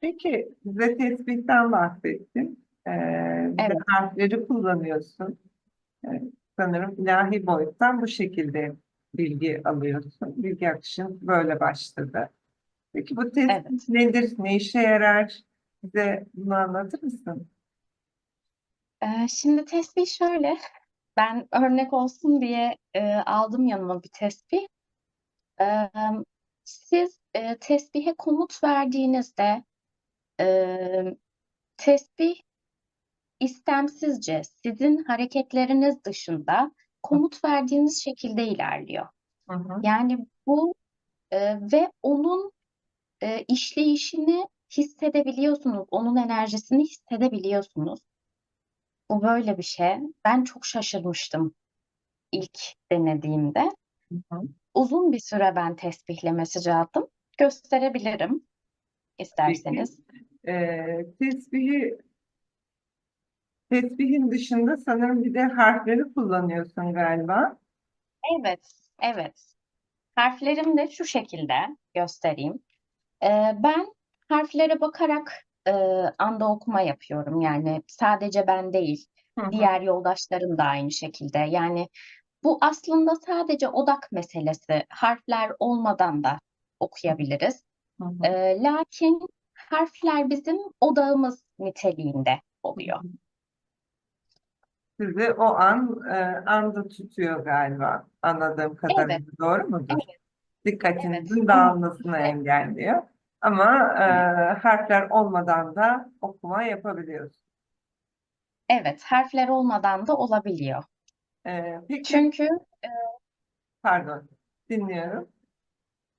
Peki bize tesbihten bahsettin. Ee, Evet. harfleri kullanıyorsun. Ee, sanırım ilahi boyuttan bu şekilde bilgi alıyorsun. Bilgi akışın böyle başladı. Peki bu tespih Evet. nedir? Ne işe yarar? Bize bunu anlatır mısın? Ee, şimdi tesbih şöyle. Ben örnek olsun diye e, aldım yanıma bir tesbih. Ee, siz e, tesbihe komut verdiğinizde e, tesbih istemsizce sizin hareketleriniz dışında komut verdiğiniz şekilde ilerliyor. Hı hı. Yani bu e, ve onun e, işleyişini hissedebiliyorsunuz. Onun enerjisini hissedebiliyorsunuz. Bu böyle bir şey. Ben çok şaşırmıştım ilk denediğimde. Hı hı. Uzun bir süre ben tesbihle mesaj aldım. Gösterebilirim isterseniz. Ee, tesbihi tesbihin dışında sanırım bir de harfleri kullanıyorsun galiba. Evet, evet. Harflerim de şu şekilde göstereyim. Ee, ben harflere bakarak e, anda okuma yapıyorum. Yani sadece ben değil, Hı hı. diğer yoldaşlarım da aynı şekilde. Yani bu aslında sadece odak meselesi. Harfler olmadan da okuyabiliriz. Hı hı. Ee, lakin harfler bizim odağımız niteliğinde oluyor. Sizi o an e, anda tutuyor galiba anladığım kadarıyla Evet, doğru mudur? evet, Dikkatinizin evet. dağılmasını engelliyor. Ama e, harfler olmadan da okuma yapabiliyoruz. Evet, harfler olmadan da olabiliyor. E, peki, Çünkü pardon, dinliyorum.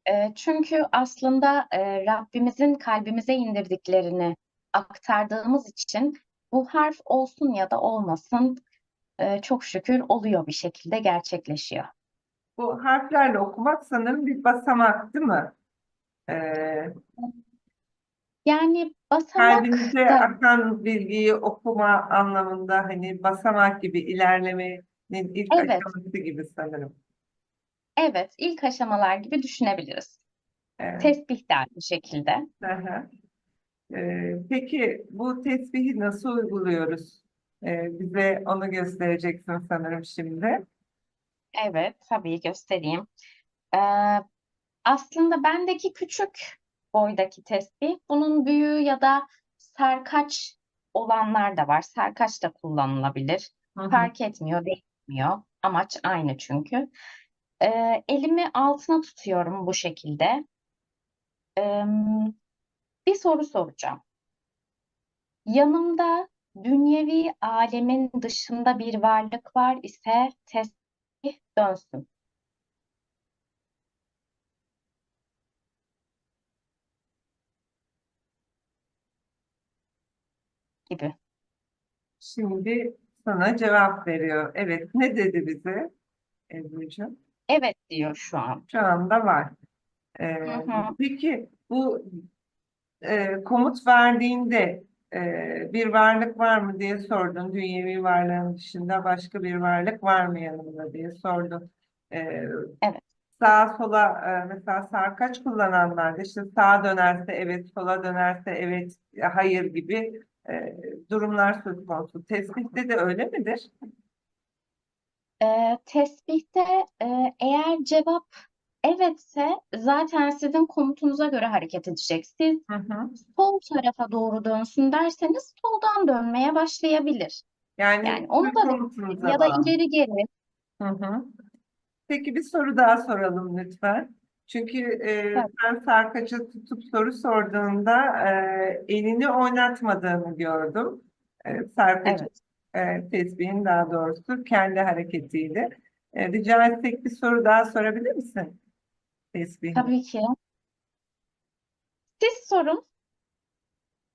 E, çünkü aslında e, Rabbimizin kalbimize indirdiklerini aktardığımız için bu harf olsun ya da olmasın e, çok şükür oluyor bir şekilde gerçekleşiyor. Bu harflerle okumak sanırım bir basamak değil mi? E, Yani basamak kalbinize da akan bilgiyi okuma anlamında hani basamak gibi ilerlemenin ilk evet, aşaması gibi sanırım. Evet ilk aşamalar gibi düşünebiliriz. Evet. Tesbih de aynı şekilde. Hı. Ee, peki bu tesbihi nasıl uyguluyoruz? Ee, bize onu göstereceksin sanırım şimdi. Evet, tabii göstereyim. Ee, aslında bendeki küçük boydaki tesbih, bunun büyüğü ya da sarkaç olanlar da var. Sarkaç da kullanılabilir. Hı hı. Fark etmiyor, değişmiyor. Amaç aynı çünkü. Ee, elimi altına tutuyorum bu şekilde. Ee, bir soru soracağım. Yanımda dünyevi alemin dışında bir varlık var ise tesbih dönsün. gibi. Şimdi sana cevap veriyor. Evet, ne dedi bize Ebru'cuğum? Evet diyor şu an. Şu anda var. Hı Ee, hı. peki bu e, komut verdiğinde e, bir varlık var mı diye sordun. Dünyevi varlığın dışında başka bir varlık var mı yanımda diye sordun. Ee, Evet. sağa sola e, mesela sarkaç kullananlar da işte sağa dönerse evet, sola dönerse evet, hayır gibi e, durumlar söz konusu. Tespihte de öyle midir? Ee, tesbihte e, eğer cevap evetse zaten sizin komutunuza göre hareket edecek. Siz Hı hı. sol tarafa doğru dönsün derseniz soldan dönmeye başlayabilir. Yani Yani onu da ya da ileri geri. Hı hı. Peki bir soru daha soralım lütfen. Çünkü e, sen sarkaçı tutup soru sorduğunda e, elini oynatmadığını gördüm. E, sarkacı Evet. E, tesbihin daha doğrusu kendi hareketiyle. E, rica etsek bir soru daha sorabilir misin tesbihine? Tabii ki. Siz sorun.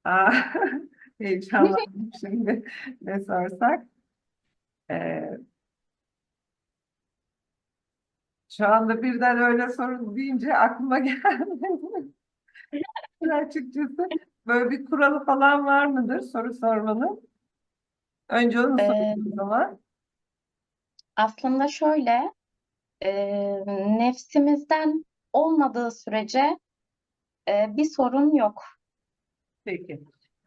Aa, heyecanlandım şimdi ne sorsak. E, şu anda birden öyle soru deyince aklıma gelmedi. Açıkçası böyle bir kuralı falan var mıdır soru sormanın? Önce onu sorayım o zaman. aslında şöyle e, nefsimizden olmadığı sürece e, bir sorun yok. Peki.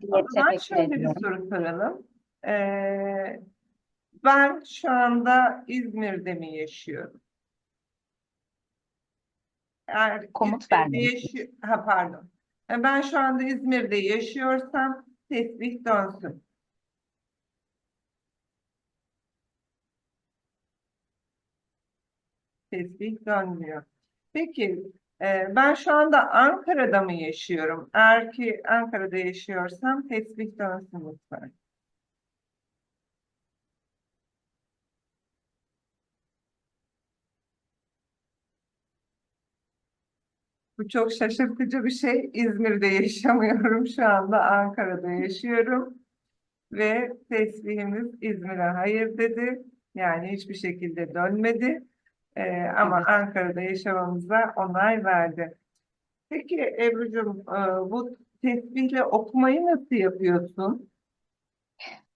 diye O zaman şöyle bir ediyorum. soru soralım. Ee, ben şu anda İzmir'de mi yaşıyorum? Eğer Komut İzmir'de vermeyin. yaşı- ha pardon. E, Ben şu anda İzmir'de yaşıyorsam tesbih dönsün. Tesbih dönmüyor. Peki e, ben şu anda Ankara'da mı yaşıyorum? Eğer ki Ankara'da yaşıyorsam tesbih dönsün lütfen. Bu çok şaşırtıcı bir şey. İzmir'de yaşamıyorum. Şu anda Ankara'da yaşıyorum. Ve tesbihimiz İzmir'e hayır dedi. Yani hiçbir şekilde dönmedi. Ee, ama. Ankara'da yaşamamıza onay verdi. Peki Ebru'cum e, bu tesbihle okumayı nasıl yapıyorsun?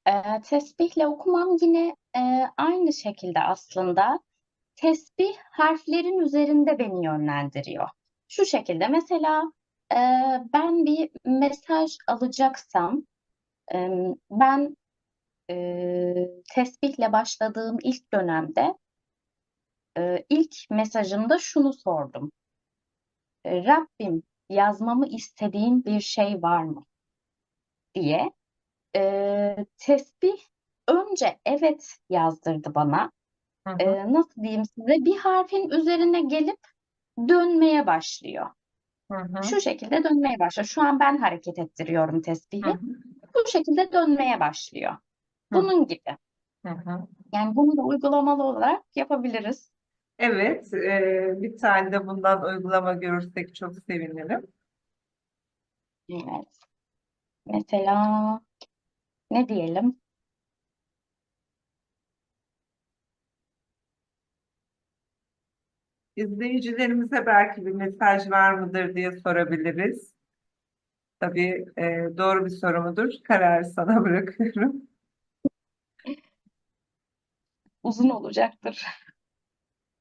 Ee, tesbihle okumam yine e, aynı şekilde aslında. Tesbih harflerin üzerinde beni yönlendiriyor. Şu şekilde mesela e, ben bir mesaj alacaksam e, ben e, tesbihle başladığım ilk dönemde e, ilk mesajımda şunu sordum. E, Rabbim yazmamı istediğin bir şey var mı diye. E, tesbih önce evet yazdırdı bana. Hı hı, E, nasıl diyeyim size? Bir harfin üzerine gelip dönmeye başlıyor. hı hı, Şu şekilde dönmeye başlıyor. Şu an ben hareket ettiriyorum hı tesbihi. hı, Bu şekilde dönmeye başlıyor. hı Bunun gibi. hı, hı. Yani bunu da uygulamalı olarak yapabiliriz. Evet, e, bir tane de bundan uygulama görürsek çok sevinirim. Evet. Mesela ne diyelim? İzleyicilerimize belki bir mesaj var mıdır diye sorabiliriz. Tabii e, doğru bir soru mudur? Kararı sana bırakıyorum. Uzun olacaktır.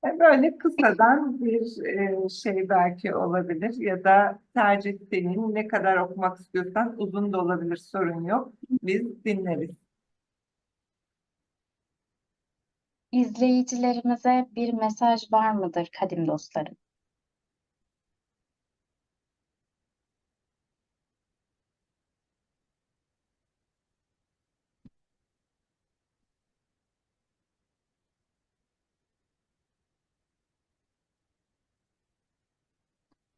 E, Böyle kısadan bir e, şey belki olabilir ya da tercih senin ne kadar okumak istiyorsan uzun da olabilir sorun yok. Biz dinleriz. İzleyicilerimize bir mesaj var mıdır kadim dostlarım?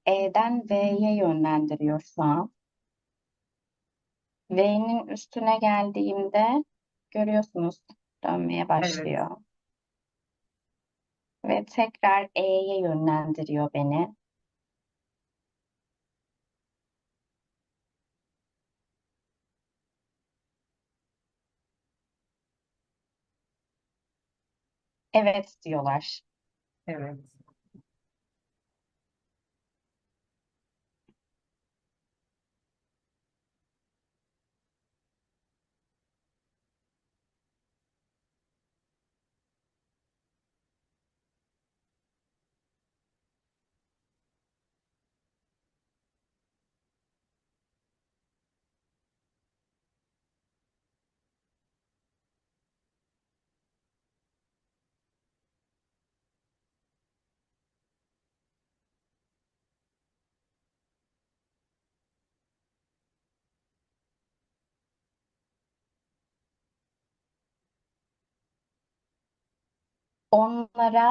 E'den V'ye yönlendiriyor şu an. V'nin üstüne geldiğimde görüyorsunuz dönmeye Evet, başlıyor. Ve tekrar E'ye yönlendiriyor beni. Evet diyorlar. evet. Onlara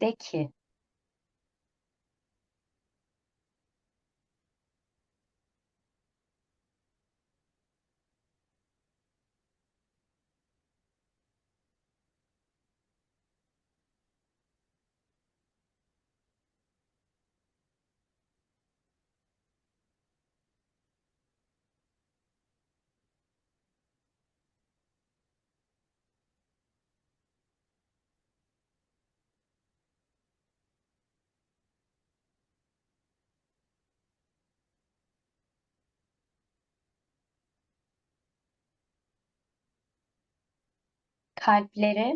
de ki kalpleri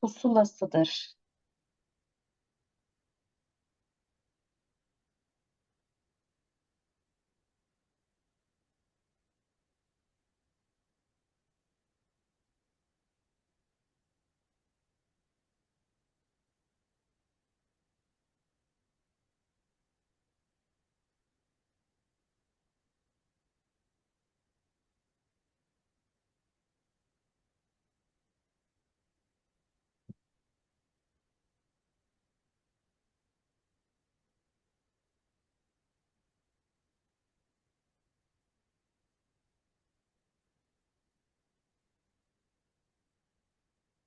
pusulasıdır.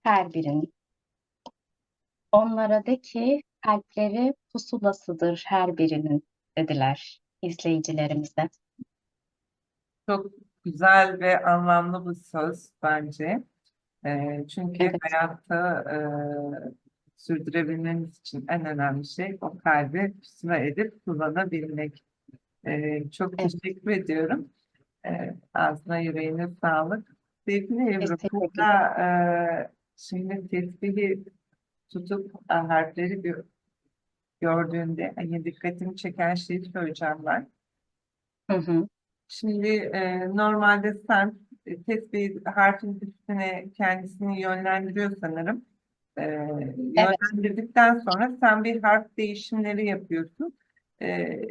Her birinin. Onlara de ki kalpleri pusulasıdır her birinin dediler izleyicilerimize. Çok güzel ve anlamlı bir söz bence. Ee, çünkü Evet. hayatta e, sürdürebilmemiz için en önemli şey o kalbi pusula edip kullanabilmek. Ee, çok Evet. teşekkür ediyorum. Ee, ağzına yüreğine sağlık. Sevgili Ebru, burada e, şimdi tesbihi tutup e, harfleri gö- gördüğünde hani dikkatimi çeken şeyi söyleyeceğim ben. Hı hı. Şimdi e, normalde sen e, tesbih harfin üstüne kendisini yönlendiriyor sanırım. E, yönlendirdikten sonra sen bir harf değişimleri yapıyorsun. E,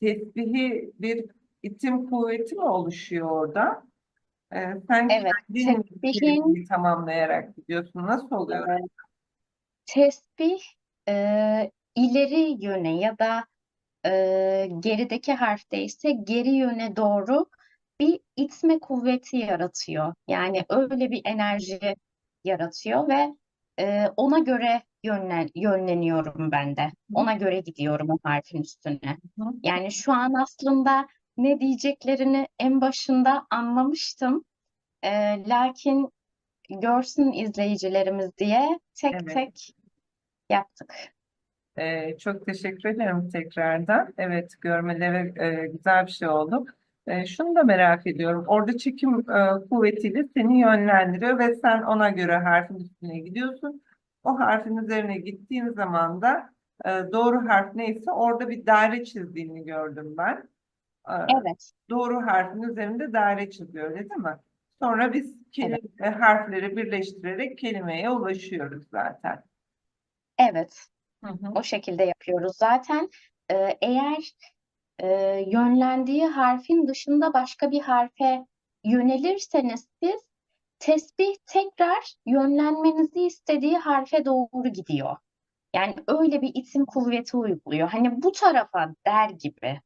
tesbihi bir itim kuvveti mi oluşuyor orada? E, sen Evet, kendin tesbihin- tamamlayarak gidiyorsun. Nasıl oluyor? Evet. Tesbih e, ileri yöne ya da e, gerideki harfte ise geri yöne doğru bir itme kuvveti yaratıyor. Yani öyle bir enerji yaratıyor ve e, ona göre yönlen, yönleniyorum ben de. Ona göre gidiyorum o harfin üstüne. Yani şu an aslında ne diyeceklerini en başında anlamıştım. E, lakin görsün izleyicilerimiz diye tek Evet. tek yaptık. Ee, çok teşekkür ederim tekrardan. Evet, görmeleri e, güzel bir şey oldu. E, şunu da merak ediyorum. Orada çekim e, kuvvetiyle seni yönlendiriyor ve sen ona göre harfin üstüne gidiyorsun. O harfin üzerine gittiğin zaman da e, doğru harf neyse orada bir daire çizdiğini gördüm ben. E, Evet, doğru harfin üzerinde daire çiziyor, öyle değil mi? Sonra biz kelime, e, harfleri birleştirerek kelimeye ulaşıyoruz zaten. evet. Hı hı. O şekilde yapıyoruz. Zaten e, eğer e, yönlendiği harfin dışında başka bir harfe yönelirseniz siz tesbih tekrar yönlenmenizi istediği harfe doğru gidiyor. Yani öyle bir itim kuvveti uyguluyor. Hani bu tarafa der gibi.